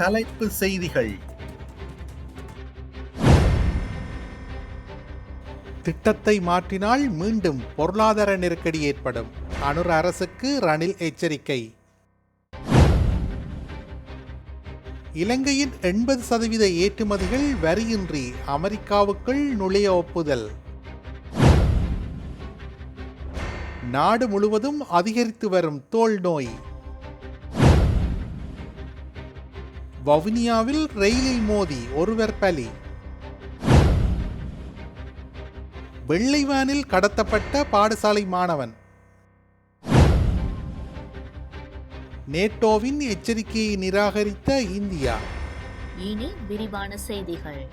தலைப்பு செய்திகள். திட்டத்தை மாற்றினால் மீண்டும் பொருளாதார நெருக்கடி ஏற்படும். அனுர் அரசுக்கு ரணில் எச்சரிக்கை. இலங்கையின் எண்பது சதவீத ஏற்றுமதிகள் வரியின்றி அமெரிக்காவுக்குள் நுழைய ஒப்புதல். நாடு முழுவதும் அதிகரித்து வரும் தோல் நோய். வவுனியாவில் ரயிலில் மோதி ஒருவர் பலி. வெள்ளை வேனில் கடத்தப்பட்ட பாடசாலை மாணவன். நேட்டோவின் எச்சரிக்கையை நிராகரித்த இந்தியா. இனி விரிவான செய்திகள்.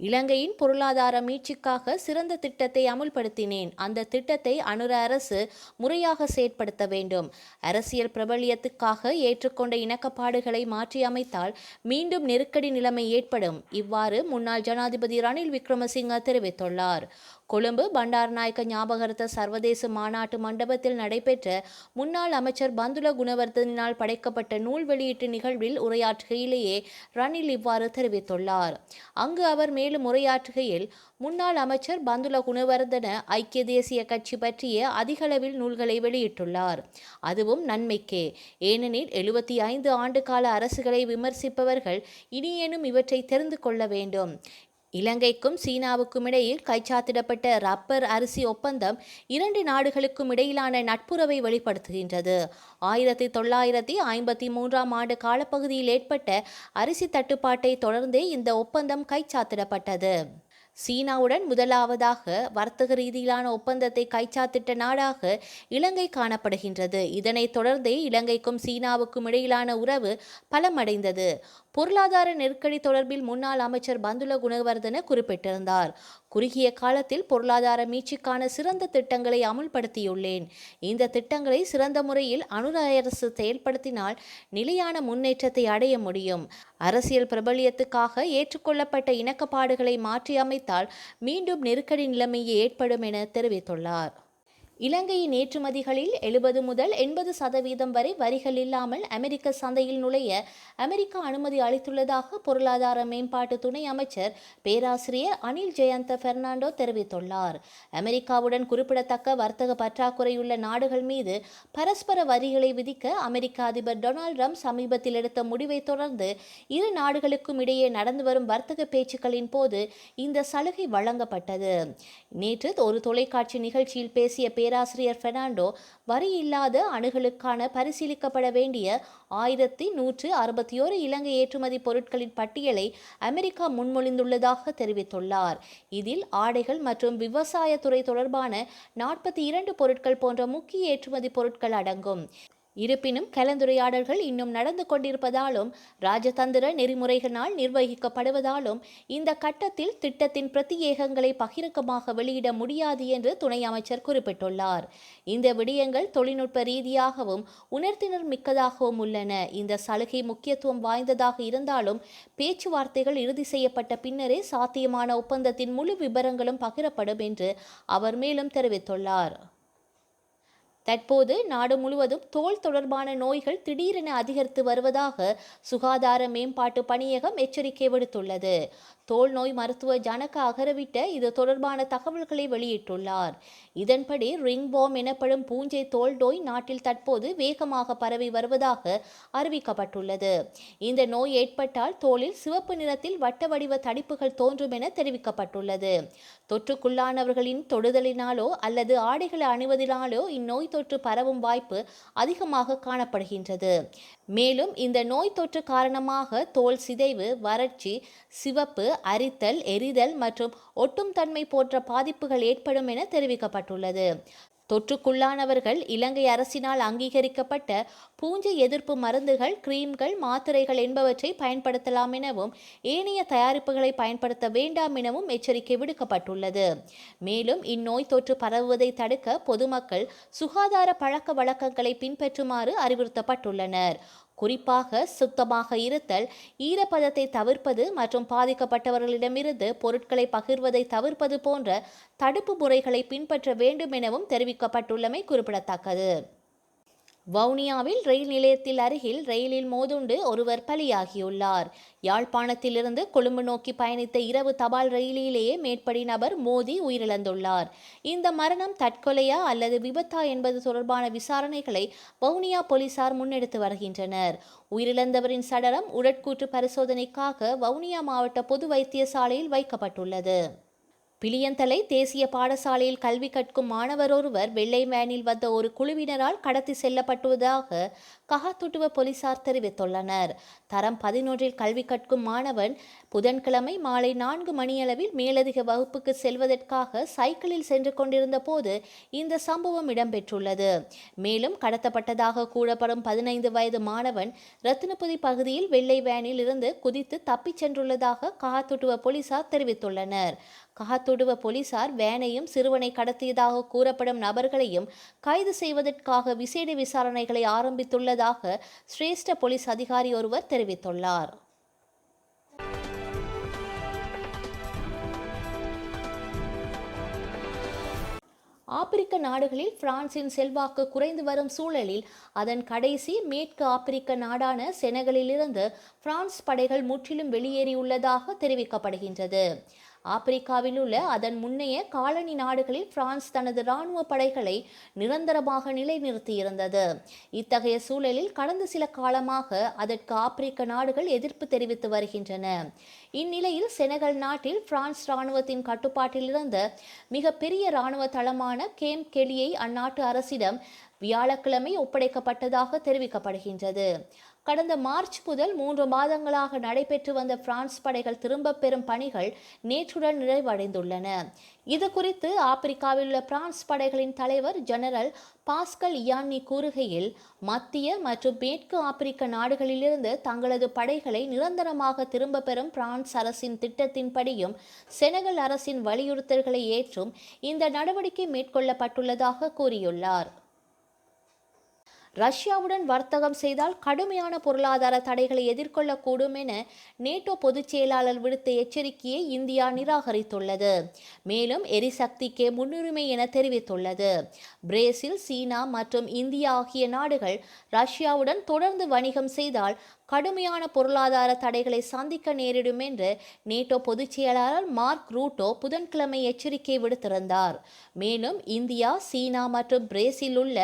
இலங்கையின் பொருளாதார மீட்சிக்காக சிறந்த திட்டத்தை அமுல்படுத்தினேன். அந்த திட்டத்தை அனுர அரசு முறையாக செயற்படுத்த வேண்டும். அரசியல் பிரபலியத்துக்காக ஏற்றுக்கொண்ட இணக்கப்பாடுகளை மாற்றியமைத்தால் மீண்டும் நெருக்கடி நிலைமை ஏற்படும். இவ்வாறு முன்னாள் ஜனாதிபதி ரணில் விக்ரமசிங்க தெரிவித்துள்ளார். கொழும்பு பண்டாரநாயக்க ஞாபகார்த்த சர்வதேச மாநாட்டு மண்டபத்தில் நடைபெற்ற முன்னாள் அமைச்சர் பந்துல குணவர்தனினால் படைக்கப்பட்ட நூல் வெளியீட்டு நிகழ்வில் உரையாற்றுகையிலேயே ரணில் இவ்வாறு தெரிவித்துள்ளார். அங்கு அவர் மேலும் உரையாற்றுகையில் முன்னாள் அமைச்சர் பந்துல குணவர்தன ஐக்கிய தேசிய கட்சி பற்றிய அதிகளவில் நூல்களை வெளியிட்டுள்ளார். அதுவும் நன்மைக்கே. ஏனெனில் எழுபத்தி ஐந்து ஆண்டு கால அரசுகளை விமர்சிப்பவர்கள் இனியேனும் இவற்றை தெரிந்து கொள்ள வேண்டும். இலங்கைக்கும் சீனாவுக்கும் இடையில் கைச்சாத்திடப்பட்ட ரப்பர் அரிசி ஒப்பந்தம் இரண்டு நாடுகளுக்கும் இடையிலான நட்புறவை வெளிப்படுத்துகின்றது. ஆயிரத்தி தொள்ளாயிரத்தி ஐம்பத்தி மூன்றாம் ஆண்டு காலப்பகுதியில் ஏற்பட்ட அரிசி தட்டுப்பாட்டை தொடர்ந்தே இந்த ஒப்பந்தம் கைச்சாத்திடப்பட்டது. சீனாவுடன் முதலாவதாக வர்த்தக ரீதியிலான ஒப்பந்தத்தை கைச்சாத்திட்ட நாடாக இலங்கை காணப்படுகின்றது. இதனைத் தொடர்ந்தே இலங்கைக்கும் சீனாவுக்கும் இடையிலான உறவு பலமடைந்தது. பொருளாதார நெருக்கடி தொடர்பில் முன்னாள் அமைச்சர் பந்துல குணவர்தன குறிப்பிட்டிருந்தார். குறுகிய காலத்தில் பொருளாதார மீட்சிக்கான சிறந்த திட்டங்களை அமுல்படுத்தியுள்ளேன். இந்த திட்டங்களை சிறந்த முறையில் அனுர அரசு செயல்படுத்தினால் நிலையான முன்னேற்றத்தை அடைய முடியும். அரசியல் பிரபலியத்துக்காக ஏற்றுக்கொள்ளப்பட்ட இணக்கப்பாடுகளை மாற்றியமைத்தால் மீண்டும் நெருக்கடி நிலைமையே ஏற்படும் என தெரிவித்துள்ளார். இலங்கையின் ஏற்றுமதிகளில் எழுபது முதல் எண்பது சதவீதம் வரை வரிகள் இல்லாமல் அமெரிக்க சந்தையில் நுழைய அமெரிக்கா அனுமதி அளித்துள்ளதாக பொருளாதார மேம்பாட்டு துணை அமைச்சர் பேராசிரியர் அனில் ஜெயந்த பெர்னாண்டோ தெரிவித்துள்ளார். அமெரிக்காவுடன் குறிப்பிடத்தக்க வர்த்தக பற்றாக்குறையுள்ள நாடுகள் மீது பரஸ்பர வரிகளை விதிக்க அமெரிக்க அதிபர் டொனால்ட் ட்ரம்ப் சமீபத்தில் எடுத்த முடிவை தொடர்ந்து இரு நாடுகளுக்கும் இடையே நடந்து வரும் வர்த்தக பேச்சுக்களின் போது இந்த சலுகை வழங்கப்பட்டது. நேற்று ஒரு தொலைக்காட்சி நிகழ்ச்சியில் பேசிய பேராசிரியர் பெர்னாண்டோ வரி இல்லாத அணுகளுக்கான பரிசீலிக்கப்பட வேண்டிய ஆயிரத்தி நூற்று அறுபத்தி ஓரு இலங்கை ஏற்றுமதி பொருட்களின் பட்டியலை அமெரிக்கா முன்மொழிந்துள்ளதாக தெரிவித்துள்ளார். இதில் ஆடைகள் மற்றும் விவசாயத்துறை தொடர்பான நாற்பத்தி இரண்டு பொருட்கள் போன்ற முக்கிய ஏற்றுமதி பொருட்கள் அடங்கும். இருப்பினும் கலந்துரையாடல்கள் இன்னும் நடந்து கொண்டிருப்பதாலும் ராஜதந்திர நெறிமுறைகளால் நிர்வகிக்கப்படுவதாலும் இந்த கட்டத்தில் திட்டத்தின் பிரத்தியேகங்களை பகிரங்கமாக வெளியிட முடியாது என்று துணை அமைச்சர் குறிப்பிட்டுள்ளார். இந்த விடயங்கள் தொழில்நுட்ப ரீதியாகவும் உணர்த்தினர் மிக்கதாகவும் உள்ளன. இந்த சலுகை முக்கியத்துவம் வாய்ந்ததாக இருந்தாலும் பேச்சுவார்த்தைகள் இறுதி செய்யப்பட்ட பின்னரே சாத்தியமான ஒப்பந்தத்தின் முழு விபரங்களும் பகிரப்படும் என்று அவர் மேலும் தெரிவித்துள்ளார். தற்போது நாடு முழுவதும் தோல் தொடர்பான நோய்கள் திடீரென அதிகரித்து வருவதாக சுகாதார மேம்பாட்டு பணியகம் எச்சரிக்கை விடுத்துள்ளது. தோல் நோய் மருத்துவ ஜனக அகரவிட்ட இது தொடர்பான தகவல்களை வெளியிட்டுள்ளார். இதன்படி ரிங்பாம் எனப்படும் பூஞ்சை தோல் நோய் நாட்டில் தற்போது வேகமாக பரவி வருவதாக அறிவிக்கப்பட்டுள்ளது. இந்த நோய் ஏற்பட்டால் தோலில் சிவப்பு நிறத்தில் வட்ட வடிவ தடிப்புகள் தோன்றும் என தெரிவிக்கப்பட்டுள்ளது. தொற்றுக்குள்ளானவர்களின் தொடுதலினாலோ அல்லது ஆடைகளை அணிவதினாலோ இந்நோய் தொற்று பரவும் வாய்ப்பு அதிகமாக காணப்படுகின்றது. மேலும் இந்த நோய் தொற்று காரணமாக தோல் சிதைவு வறட்சி சிவப்பு அரித்தல் எரிதல் மற்றும் ஒட்டும் தன்மை போன்ற பாதிப்புகள் ஏற்படும் என தெரிவிக்கப்பட்டுள்ளது. தொற்றுக்குள்ளானவர்கள் இலங்கை அரசினால் அங்கீகரிக்கப்பட்ட பூஞ்சை எதிர்ப்பு மருந்துகள் கிரீம்கள் மாத்திரைகள் என்பவற்றை பயன்படுத்தலாம் எனவும் ஏனைய தயாரிப்புகளை பயன்படுத்த வேண்டாம் எனவும் எச்சரிக்கை விடுக்கப்பட்டுள்ளது. மேலும் இந்நோய் தொற்று பரவுவதை தடுக்க பொதுமக்கள் சுகாதார பழக்க வழக்கங்களை பின்பற்றுமாறு அறிவுறுத்தப்பட்டுள்ளனர். குறிப்பாக சுத்தமாக இருத்தல் ஈரப்பதத்தை தவிர்ப்பது மற்றும் பாதிக்கப்பட்டவர்களிடமிருந்து பொருட்களை பகிர்வதை தவிர்ப்பது போன்ற தடுப்பு முறைகளை பின்பற்ற வேண்டும் எனவும் தெரிவிக்கப்பட்டுள்ளமை குறிப்பிடத்தக்கது. வவுனியாவில் ரயில் நிலையத்தில் அருகில் ரயிலில் மோதுண்டு ஒருவர் பலியாகியுள்ளார். யாழ்ப்பாணத்திலிருந்து கொழும்பு நோக்கி பயணித்த இரவு தபால் ரயிலிலேயே மேற்படி நபர் மோதி உயிரிழந்துள்ளார். இந்த மரணம் தற்கொலையா அல்லது விபத்தா என்பது தொடர்பான விசாரணைகளை வவுனியா போலீசார் முன்னெடுத்து வருகின்றனர். உயிரிழந்தவரின் சடலம் உடற்கூற்று பரிசோதனைக்காக வவுனியா மாவட்ட பொது வைத்தியசாலையில் வைக்கப்பட்டுள்ளது. பிளியந்தலை தேசிய பாடசாலையில் கல்வி கற்கும் மாணவர் ஒருவர் வெள்ளை வேனில் வந்த ஒரு குழுவினரால் கடத்தி செல்லப்பட்டுவதாக கஹாத்துட்டுவ போலீசார் தெரிவித்துள்ளனர். தரம் பதினொன்றில் கல்வி கற்கும் மாணவன் புதன்கிழமை மாலை நான்கு மணியளவில் மேலதிக வகுப்புக்கு செல்வதற்காக சைக்கிளில் சென்று கொண்டிருந்த போது இந்த சம்பவம் இடம்பெற்றுள்ளது. மேலும் கடத்தப்பட்டதாக கூறப்படும் பதினைந்து வயது மாணவன் ரத்னபுதி பகுதியில் வெள்ளை வேனில் இருந்து குதித்து தப்பிச் சென்றுள்ளதாக கஹாத்துட்டுவ போலீசார் தெரிவித்துள்ளனர். காத்துடுவ போலீசார் வேனையும் சிறுவனை கடத்தியதாக கூறப்படும் நபர்களையும் கைது செய்வதற்காக விசேட விசாரணைகளை ஆரம்பித்துள்ளதாக சிரேஷ்ட போலீஸ் அதிகாரி ஒருவர் தெரிவித்துள்ளார். ஆப்பிரிக்க நாடுகளில் பிரான்சின் செல்வாக்கு குறைந்து வரும் சூழலில் அதன் கடைசி மேற்கு ஆப்பிரிக்க நாடான செனகலிலிருந்து பிரான்ஸ் படைகள் முற்றிலும் வெளியேறியுள்ளதாக தெரிவிக்கப்படுகின்றது. ஆப்பிரிக்காவில் உள்ள அதன் முன்னைய காலனி நாடுகளில் பிரான்ஸ் தனது இராணுவ படைகளை நிரந்தரமாக நிலைநிறுத்தியிருந்தது. இத்தகைய சூழலில் கடந்த சில காலமாக அதற்கு ஆப்பிரிக்க நாடுகள் எதிர்ப்பு தெரிவித்து வருகின்றன. இந்நிலையில் செனகல் நாட்டில் பிரான்ஸ் இராணுவத்தின் கட்டுப்பாட்டில் இருந்த மிக பெரிய இராணுவ தளமான கேம் கெலியை அந்நாட்டு அரசிடம் வியாழக்கிழமை ஒப்படைக்கப்பட்டதாக தெரிவிக்கப்படுகின்றது. கடந்த மார்ச் முதல் மூன்று மாதங்களாக நடைபெற்று வந்த பிரான்ஸ் படைகள் திரும்பப் பெறும் பணிகள் நேற்றுடன் நிறைவடைந்துள்ளன. இது குறித்து ஆப்பிரிக்காவில் உள்ள பிரான்ஸ் படைகளின் தலைவர் ஜெனரல் பாஸ்கல் இயான்னி கூறுகையில் மத்திய மற்றும் மேற்கு ஆப்பிரிக்க நாடுகளிலிருந்து தங்களது படைகளை நிரந்தரமாக திரும்ப பெறும் பிரான்ஸ் அரசின் திட்டத்தின்படியும் செனகல் அரசின் வலியுறுத்தல்களை ஏற்றும் இந்த நடவடிக்கை மேற்கொள்ளப்பட்டுள்ளதாக கூறியுள்ளார். ரஷ்யாவுடன் வர்த்தகம் செய்தால் கடுமையான பொருளாதார தடைகளை எதிர்கொள்ளக்கூடும் என நேட்டோ பொதுச் செயலாளர் விடுத்த எச்சரிக்கையை இந்தியா நிராகரித்துள்ளது. மேலும் எரிசக்திக்கே முன்னுரிமை என தெரிவித்துள்ளது. பிரேசில் சீனா மற்றும் இந்தியா ஆகிய நாடுகள் ரஷ்யாவுடன் தொடர்ந்து வணிகம் செய்தால் கடுமையான பொருளாதார தடைகளை சந்திக்க நேரிடும் என்று நேட்டோ பொதுச் செயலாளர் மார்க் ரூட்டோ புதன்கிழமை எச்சரிக்கை விடுத்திருந்தார். மேலும் இந்தியா சீனா மற்றும் பிரேசில் உள்ள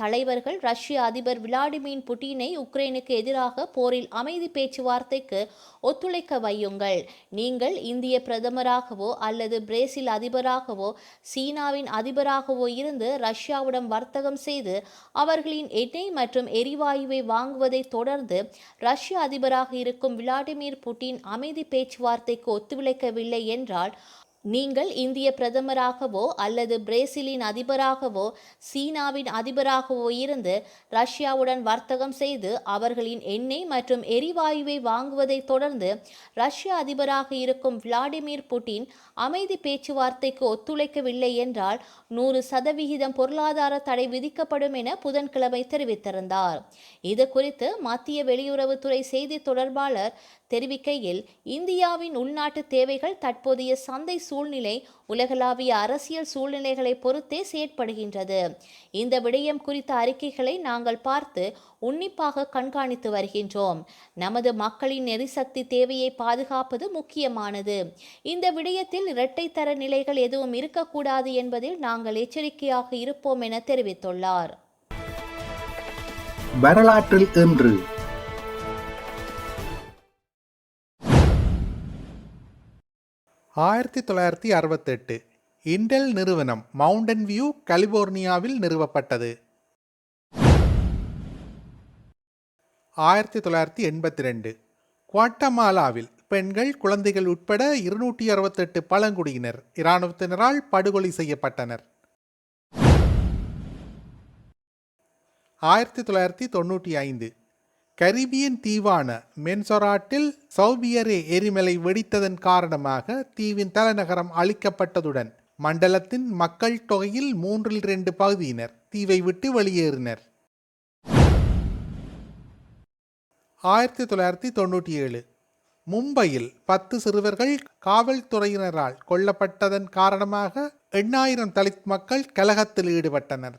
தலைவர்கள் ரஷ்ய அதிபர் விளாடிமிர் புட்டினை உக்ரைனுக்கு எதிராக போரில் அமைதி பேச்சுவார்த்தைக்கு ஒத்துழைக்க வையுங்கள். நீங்கள் இந்திய பிரதமராகவோ அல்லது பிரேசில் அதிபராகவோ சீனாவின் அதிபராகவோ இருந்து ரஷ்யாவுடன் வர்த்தகம் செய்து அவர்களின் எண்ணெய் மற்றும் எரிவாயுவை வாங்குவதை தொடர்ந்து ரஷ்ய அதிபராக இருக்கும் விளாடிமிர் புட்டின் அமைதி பேச்சுவார்த்தைக்கு ஒத்துழைக்கவில்லை என்றால் நீங்கள் இந்திய பிரதமராகவோ அல்லது பிரேசிலின் அதிபராகவோ சீனாவின் அதிபராகவோ இருந்து ரஷ்யாவுடன் வர்த்தகம் செய்து அவர்களின் எண்ணெய் மற்றும் எரிவாயுவை வாங்குவதை தொடர்ந்து ரஷ்ய அதிபராக இருக்கும் விளாடிமிர் புட்டின் அமைதி பேச்சுவார்த்தைக்கு ஒத்துழைக்கவில்லை என்றால் நூறு சதவிகிதம் பொருளாதார தடை விதிக்கப்படும் என புதன்கிழமை தெரிவித்திருந்தார். இது குறித்து மத்திய வெளியுறவுத்துறை செய்தி தொடர்பாளர் தெரிவிக்கையில் இந்தியாவின் உள்நாட்டு தேவைகள் தற்போதைய சந்தை சூழ்நிலை உலகளாவிய அரசியல் சூழ்நிலைகளை பொறுத்தே செயற்படுகின்றது. இந்த விடயம் குறித்த அறிக்கைகளை நாங்கள் பார்த்து உன்னிப்பாக கண்காணித்து வருகின்றோம். நமது மக்களின் எரிசக்தி தேவையை பாதுகாப்பது முக்கியமானது. இந்த விடயத்தில் இரட்டைத்தர நிலைகள் எதுவும் இருக்கக்கூடாது என்பதில் நாங்கள் எச்சரிக்கையாக இருப்போம் என தெரிவித்துள்ளார். வரலாற்றில் இன்று ஆயிரத்தி தொள்ளாயிரத்தி அறுபத்தெட்டு இன்டெல் நிறுவனம் மவுண்டன் வியூ கலிபோர்னியாவில் நிறுவப்பட்டது. ஆயிரத்தி தொள்ளாயிரத்தி எண்பத்தி ரெண்டு குவாட்டமாலாவில் பெண்கள் குழந்தைகள் உட்பட இருநூற்றி அறுபத்தெட்டு பழங்குடியினர் இராணுவத்தினரால் படுகொலை செய்யப்பட்டனர். ஆயிரத்தி தொள்ளாயிரத்தி தொண்ணூற்றி ஐந்து கரிபியன் தீவான மென்சொராட்டில் சௌபியரே எரிமலை வெடித்ததன் காரணமாக தீவின் தலைநகரம் அழிக்கப்பட்டதுடன் மண்டலத்தின் மக்கள் தொகையில் மூன்றில் இரண்டு பகுதியினர் தீவை விட்டு வெளியேறினர். ஆயிரத்தி தொள்ளாயிரத்தி தொண்ணூற்றி ஏழு. மும்பையில் பத்து சிறுவர்கள் காவல்துறையினரால் கொல்லப்பட்டதன் காரணமாக எண்ணாயிரம் தலித் மக்கள் கலகத்தில் ஈடுபட்டனர்.